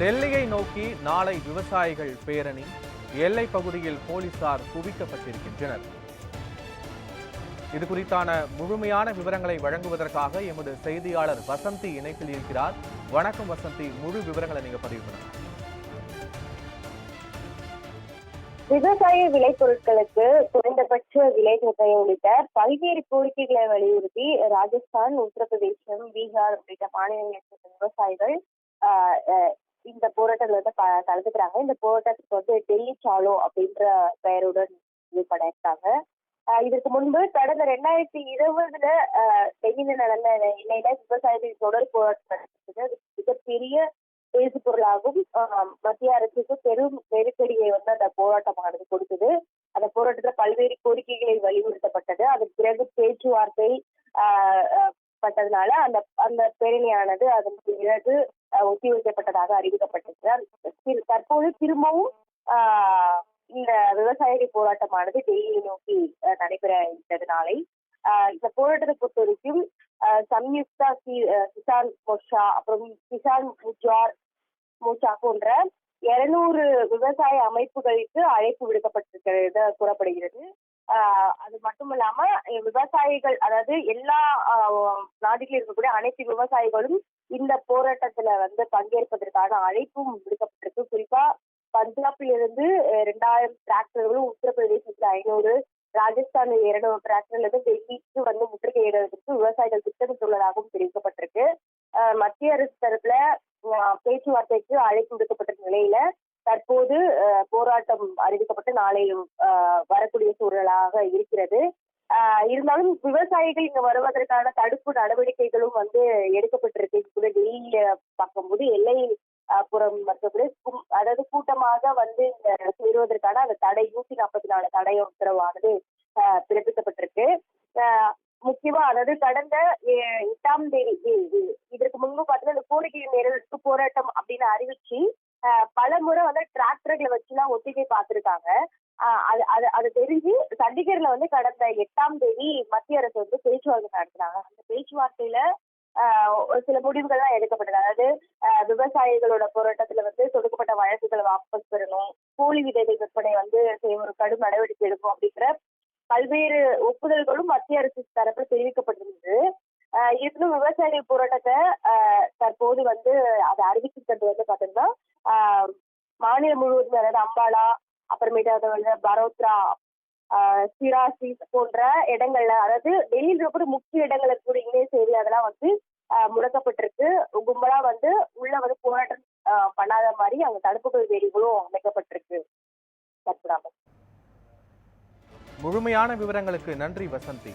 டெல்லியை நோக்கி நாளை விவசாயிகள் பேரணி. எல்லை பகுதியில் போலீசார் குவிக்கப்பட்டிருக்கின்றனர். இது குறித்தான முழுமையான விவரங்களை வழங்குவதற்காக எமது செய்தியாளர் வசந்தி இணைப்பில் இருக்கிறார். வணக்கம் வசந்தி முழு விவரங்களை நீங்க பதிவு பண்ணுங்க. விவசாய விளைபொருட்களுக்கு குறைந்தபட்ச விலை தொகை உள்ளிட்ட பல்வேறு கோரிக்கைகளை வலியுறுத்தி ராஜஸ்தான் உத்தரப்பிரதேசம் பீகார் உள்ளிட்ட மாநிலங்களைச் சேர்ந்த விவசாயிகள் ஆஹ், இந்த போராட்டத்துல வந்து கலந்துக்கிறாங்க. இந்த போராட்டத்துக்கு வந்து டெல்லி சாலோ அப்படின்ற பெயருடன் இது பண்ணியிருக்காங்க. இதற்கு முன்பு கடந்த ரெண்டாயிரத்தி இருபதுல டெல்லியில நடந்த நிலையில விவசாயிகள் தொடர் போராட்டம் நடந்தது. மிகப்பெரிய பேசு பொருளாகும் மத்திய அரசுக்கு பெரும் நெருக்கடியை வந்து அந்த போராட்டமானது கொடுத்தது. அந்த போராட்டத்துல பல்வேறு கோரிக்கைகளை வலியுறுத்தப்பட்டது. அதன் பிறகு பேச்சுவார்த்தை பட்டதுனால அந்த அந்த பேரணியானது அதன் பிறகு ஒத்திவைக்கப்பட்டதாக அறிவிக்கப்பட்டிருக்கிறார். தற்போது திரும்பவும் ஆஹ், இந்த விவசாயிகள் போராட்டமானது டெல்லியை நோக்கி நடைபெற இருந்தது நாளை. ஆஹ், இந்த போராட்டத்தை பொறுத்த வரைக்கும் ஆஹ், சம்யுக்தா கிசான் மோர்ஷா அப்புறம் கிசான் முஜார் மோர்ஷா போன்ற இருநூறு விவசாய அமைப்புகளுக்கு அழைப்பு விடுக்கப்பட்டிருக்கிறது கூறப்படுகிறது. ஆஹ் அது மட்டும் இல்லாம விவசாயிகள் அதாவது எல்லா நாடுகளில் இருக்கக்கூடிய அனைத்து விவசாயிகளும் இந்த போராட்டத்துல வந்து பங்கேற்பதற்கான அழைப்பும் விடுக்கப்பட்டிருக்கு. குறிப்பா பஞ்சாப்ல இருந்து ரெண்டாயிரம் டிராக்டர்களும் உத்தரப்பிரதேசத்துல ஐநூறு ராஜஸ்தானில் இருநூறு டிராக்டர்ல இருந்து டெல்லிக்கு வந்து முற்றுகையிடுவதற்கு விவசாயிகள் திட்டமிட்டுள்ளதாகவும் தெரிவிக்கப்பட்டிருக்கு. ஆஹ் மத்திய அரசு தரப்புல ஆஹ் பேச்சுவார்த்தைக்கு அழைப்பு விடுக்கப்பட்ட நிலையில தற்போது ஆஹ் போராட்டம் அறிவிக்கப்பட்டு நாளையும் வரக்கூடிய சூழலாக இருக்கிறது. இருந்தாலும் விவசாயிகள் இங்க வருவதற்கான தடுப்பு நடவடிக்கைகளும் வந்து எடுக்கப்பட்டிருக்கு. இது கூட டெல்லியில பார்க்கும்போது எல்லை புறம் மற்றபடி அதாவது கூட்டமாக வந்து இந்த சேருவதற்கான அந்த தடை நூத்தி நாற்பத்தி நாலு தடை உத்தரவானது ஆஹ் பிறப்பிக்கப்பட்டிருக்கு. ஆஹ் முக்கியமா அதாவது கடந்த எட்டாம் தேதி இதற்கு முன்பு பார்த்தீங்கன்னா இந்த கோரிக்கை நிறைவேற்று போராட்டம் அப்படின்னு அறிவிச்சு பல முறை வந்து டிராக்டர்களை வச்சுலாம் ஒத்திகை பார்த்திருக்காங்க. அது அது அது தெரிஞ்சு சண்டிகர்ல வந்து கடந்த எட்டாம் தேதி மத்திய அரசு வந்து பேச்சுவார்த்தை நடத்தினாங்க. அந்த பேச்சுவார்த்தையில ஆஹ் ஒரு சில முடிவுகள் தான் எடுக்கப்பட்டது. அதாவது ஆஹ் விவசாயிகளோட போராட்டத்துல வந்து தொடுக்கப்பட்ட வழக்குகளை வாபஸ் பெறணும். கோழி விதைகள் விற்பனை வந்து ஒரு கடும் நடவடிக்கை எடுக்கும் அப்படிங்கிற பல்வேறு ஒப்புதல்களும் மத்திய அரசு தரப்பில் தெரிவிக்கப்பட்டிருந்தது. ஆஹ் இருப்பினும் விவசாயிகள் போராட்டத்தை ஆஹ் தற்போது வந்து அதை அறிவிக்கிறது வந்து பாத்தீங்கன்னா ஆஹ் மாநிலம் முழுவதும் அதாவது அம்பாலா அப்புறமேட்டு அதை வந்து பரோத்ரா சிராசி போன்ற இடங்கள்ல அதாவது டெல்லியில் இருக்கக்கூடிய முக்கிய இடங்கள் இருக்கக்கூடிய இங்கிலீஷ் சேவை அதெல்லாம் வந்து முடக்கப்பட்டிருக்கு. கும்பலா வந்து உள்ள வந்து போராட்டம் பண்ணாத மாதிரி அங்க தடுப்புகள் வேலிகளும் அமைக்கப்பட்டிருக்கு. முழுமையான விவரங்களுக்கு நன்றி வசந்தி.